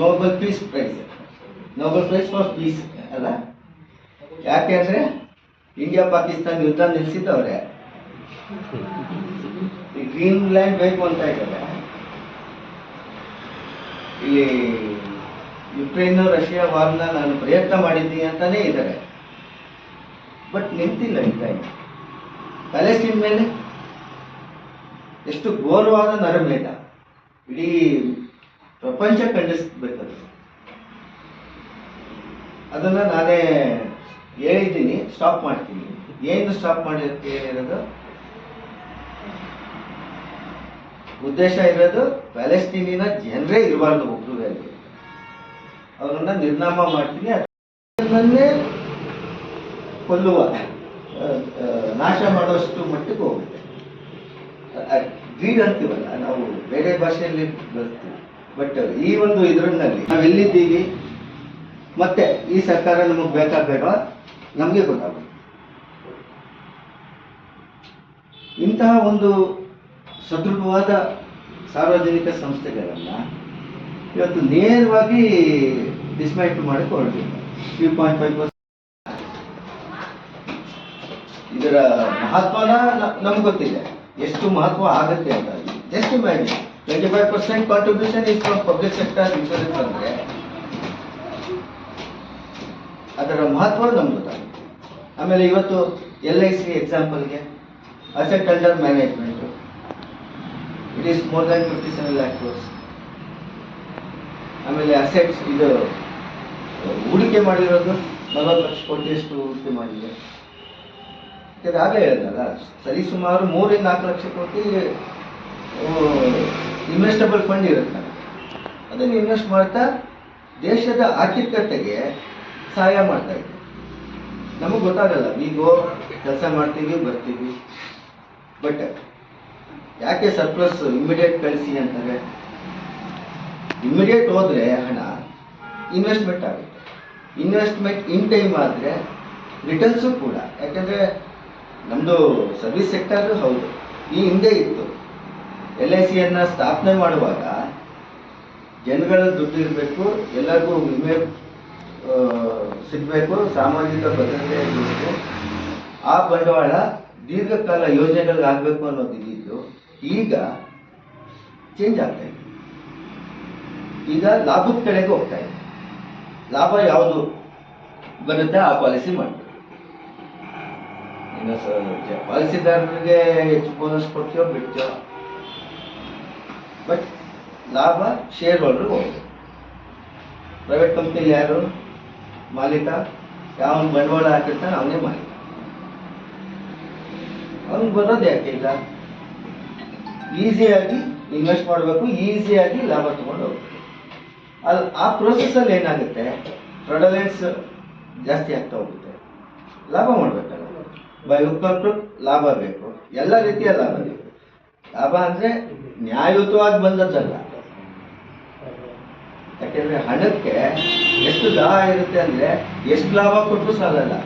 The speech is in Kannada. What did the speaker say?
Nobel peace prize Nobel prize for peace ಅಲ್ಲ? ಅಂದರೆ ಇಂಡಿಯಾ ಪಾಕಿಸ್ತಾನ ಯುದ್ಧ ನಿಲ್ಲಿಸಿದ್ದವ್ರೆ ಈ ಗ್ರೀನ್ ಲ್ಯಾಂಡ್ ಬೇಕು ಅಂತ ಇದ್ದಾರೆ. ಇಲ್ಲಿ ಯುಕ್ರೇನ್ ರಷ್ಯಾ ವಾರ್ನ ನಾನು ಪ್ರಯತ್ನ ಮಾಡಿದ್ದೀನಿ ಅಂತಾನೇ ಇದ್ದಾರೆ. ಬಟ್ ನಿಂತಿಲ್ಲ ಇನ್ನು. ಪ್ಯಾಲೆಸ್ಟೀನ್ ಮೇಲೆ ಎಷ್ಟು ಘೋರವಾದ ನರಮೇಧ. ಇಡೀ ಪ್ರಪಂಚ ಖಂಡಿಸ್ಬೇಕದು ಅದನ್ನ ನಾನೇ ಹೇಳಿದ್ದೀನಿ ಸ್ಟಾಪ್ ಮಾಡ್ತೀನಿ. ಏನು ಸ್ಟಾಪ್ ಮಾಡಿ ಏನಿರೋದು? ಉದ್ದೇಶ ಇರೋದು ಪ್ಯಾಲೆಸ್ಟೀನಿನ ಜನರೇ ಇರಬಾರ್ದು ಒಬ್ಬರಲ್ಲಿ ಅವರನ್ನ ನಿರ್ನಾಮ ಮಾಡ್ತೀನಿ, ಅದನ್ನೇ ಕೊಲ್ಲುವ ನಾಶ ಮಾಡೋಷ್ಟು ಮಟ್ಟಿಗೆ ಹೋಗುತ್ತೆ. ಗ್ರೀಡ್ ಅಂತೀವಲ್ಲ, ನಾವು ಬೇರೆ ಭಾಷೆಯಲ್ಲಿ ಬಳಸ್ತೀವಿ ಬಟ್ ಈ ಒಂದು ಇದರಲ್ಲಿ ನಾವು ಎಲ್ಲಿದ್ದೀವಿ? ಮತ್ತೆ ಈ ಸರ್ಕಾರ ನಮಗೆ ಬೇಕಾ ಬೇಡವಾ? ನಮಗೆ ಗೊತ್ತಾಗುತ್ತೆ ಇಂತಹ ಒಂದು ಸದೃಢವಾದ ಸಾರ್ವಜನಿಕ ಸಂಸ್ಥೆಗಳನ್ನ ಇವತ್ತು ನೇರವಾಗಿ ಡಿಸ್ಮೈಟ್ ಮಾಡಕ್ಕೆ ಹೊರಟಿಲ್ಲ ತ್ರೀ ಪಾಯಿಂಟ್ ಫೈವ್ ಇದರ ಮಹತ್ವನ ನಮ್ಗೆ ಗೊತ್ತಿದೆ. ಎಷ್ಟು ಮಹತ್ವ ಆಗುತ್ತೆ ಅಂತ. Just imagine twenty five percent contribution is from public sector insurance ಅಂದರೆ ಅದರ ಮಹತ್ವ ನಮ್ಗೆ ಆಮೇಲೆ ಇವತ್ತು L I C ಎಕ್ಸಾಂಪಲ್ಗೆ asset under management it is more than fifty seven lakh crores ಆಮೇಲೆ ಅಸೆಟ್ಸ್ ಇದು ಹೂಡಿಕೆ ಮಾಡಿರೋದು ನಲವತ್ತು ಲಕ್ಷ ಕೋಟಿಯಷ್ಟು ಹೂಡಿಕೆ ಮಾಡಿದೆ. ಆಗಲೇ ಹೇಳಿದ್ನಲ್ಲ ಸರಿ ಸುಮಾರು ಮೂರಿಂದ ನಾಲ್ಕು ಲಕ್ಷ ಕೋಟಿ ಇನ್ವೆಸ್ಟಬಲ್ ಫಂಡ್ ಇರುತ್ತೆ ಅದನ್ನು ಇನ್ವೆಸ್ಟ್ ಮಾಡ್ತಾ ದೇಶದ ಆರ್ಥಿಕತೆಗೆ ಸಹಾಯ ಮಾಡ್ತಾ ಇದ್ದೀವಿ ನಮಗೆ ಗೊತ್ತಾಗಲ್ಲ, ನೀವು ಕೆಲಸ ಮಾಡ್ತೀವಿ, ಬರ್ತೀವಿ. ಬಟ್ ಯಾಕೆ ಸರ್ಪ್ಲಸ್ ಇಮಿಡಿಯೇಟ್ ಕಳಿಸಿ ಅಂತಾರೆ? ಇಮಿಡಿಯೇಟ್ ಹೋದರೆ ಹಣ ಇನ್ವೆಸ್ಟ್ಮೆಂಟ್ ಆಗುತ್ತೆ. ಇನ್ವೆಸ್ಟ್ಮೆಂಟ್ ಇನ್ ಟೈಮ್ ಆದರೆ ರಿಟರ್ನ್ಸು ಕೂಡ. ಯಾಕೆಂದರೆ ನಮ್ಮದು ಸರ್ವಿಸ್ ಸೆಕ್ಟರ್ ಹೌದು. ಈ ಹಿಂದೆ ಇತ್ತು. ಎಲ್ ಐ ಸಿಯನ್ನು ಸ್ಥಾಪನೆ ಮಾಡುವಾಗ ಜನಗಳ ದುಡ್ಡು ಇರಬೇಕು, ಎಲ್ಲರಿಗೂ ವಿಮೆ ಸಿಗಬೇಕು, ಸಾಮಾಜಿಕ ಭದ್ರತೆ ಇರಬೇಕು. ಆ ಬಂಡವಾಳ ದೀರ್ಘಕಾಲ ಯೋಜನೆಗಳಿಗೆ ಆಗಬೇಕು ಅನ್ನೋದು ಇದ್ದು ಈಗ ಚೇಂಜ್ ಆಗ್ತಾ ಇದೆ. ಈಗ ಲಾಭದ ಕಡೆಗೆ ಹೋಗ್ತಾ ಇದೆ. ಲಾಭ ಯಾವುದು ಬರುತ್ತೆ ಆ ಪಾಲಿಸಿ ಮಾಡಬೇಕು. ಇನ್ನು ಪಾಲಿಸಿದಾರರಿಗೆ ಹೆಚ್ಚು ಬೋನಸ್ ಕೊಡ್ತೀವೋ ಬಿಡ್ತೀವೋ ಬಟ್ ಲಾಭ ಶೇರ್ ಹೋಲ್ಡರ್ ಹೋಗ್ಬೋದು ಪ್ರೈವೇಟ್ ಕಂಪ್ನಿಲಿ ಯಾರು? ಮಾಲೀಕ? ಯಾವ ಬಂಡವಾಳ ಹಾಕಿರ್ತಾನೆ ಅವನೇ ಮಾಲೀಕ. ಅವ್ನಿಗೆ ಬರೋದು ಯಾಕೆ ಇಲ್ಲ? ಈಸಿಯಾಗಿ ಇನ್ವೆಸ್ಟ್ ಮಾಡಬೇಕು, ಈಸಿಯಾಗಿ ಲಾಭ ತಗೊಂಡು ಹೋಗ್ಬೇಕು. ಅಲ್ಲಿ ಆ ಪ್ರೋಸೆಸ್ಸಲ್ಲಿ ಏನಾಗುತ್ತೆ? ಫ್ರಡಲೆನ್ಸ್ ಜಾಸ್ತಿ ಆಗ್ತಾ ಹೋಗುತ್ತೆ. ಲಾಭ ಮಾಡಬೇಕಲ್ಲ ಬೈ ಉತ್ಪನ್ನ ಲಾಭ ಬೇಕು. ಎಲ್ಲ ರೀತಿಯ ಲಾಭ ಬೇಕು. ಲಾಭ ಅಂದರೆ ನ್ಯಾಯಯುತವಾಗಿ ಬಂದದ್ದಲ್ಲ. ಯಾಕೆಂದ್ರೆ ಹಣಕ್ಕೆ ಎಷ್ಟು ಲಾಭ ಇರುತ್ತೆ ಅಂದ್ರೆ ಎಷ್ಟು ಲಾಭ ಕೊಟ್ಟರು ಸಾಲಲ್ಲ.